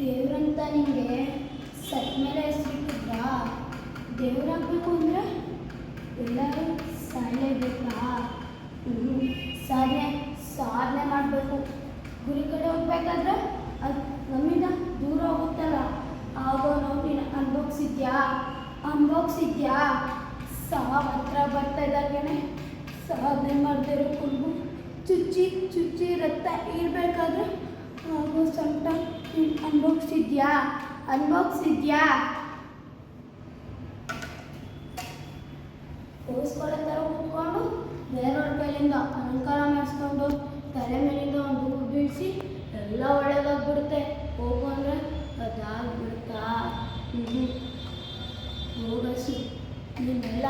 ನಿಮಗೆ ಸತ್ ಮೇಲೆ ಹೆಸರಿಟ್ಟಿದ್ರಾ ದೇವರಾಗಬೇಕು ಅಂದರೆ ಎಲ್ಲರೂ ಬೇಕಾ ಹ್ಞೂ ಸಾಧನೆ ಸಾಧನೆ ಮಾಡಬೇಕು. ಗುರಿ ಕಡೆ ಹೋಗ್ಬೇಕಾದ್ರೆ ಅದು ನಮ್ಮಿಂದ ದೂರ ಹೋಗುತ್ತಲ್ಲ ಆಗೋ ನೋವು ನೀನು ಅನ್ಭೋಗ್ಸಿದ್ಯಾ ಅನ್ಭೋಗ್ಸಿದ್ಯಾ ಸಾವ ಹತ್ರ ಬರ್ತಾ ಇದ್ದಾಗೇನೆ ಸಾಧನೆ ಮಾಡದೇ ಇರೋ ಚುಚ್ಚಿ ಚುಚ್ಚಿ ರಕ್ತ ಇರಬೇಕಾದ್ರೆ ಅನ್ಭೋಗ್ಸಿದ್ಯಾ ಅನ್ಭೋಗ್ಸಿದ್ಯಾ ಓದಿಸ್ಕೊಳ್ಳೋ ಥರ ಕೂತ್ಕೊಂಡು, ಬೇರೆಯವ್ರ ಕೈಲಿಂದ ಅಲಂಕಾರ ಮಾಡಿಸ್ಕೊಂಡು, ತಲೆ ಮೇಲಿಂದ ಒಂದು ಹೂ ಬೀಳಿಸಿ ಎಲ್ಲ ಒಳ್ಳೇದಾಗ್ಬಿಡುತ್ತೆ. ಹೋಗು ಅಂದರೆ ಅದಾಗ್ಬಿಡ್ತಾ ಹೋಗಸಿ ನಿನ್ನೆಲ್ಲ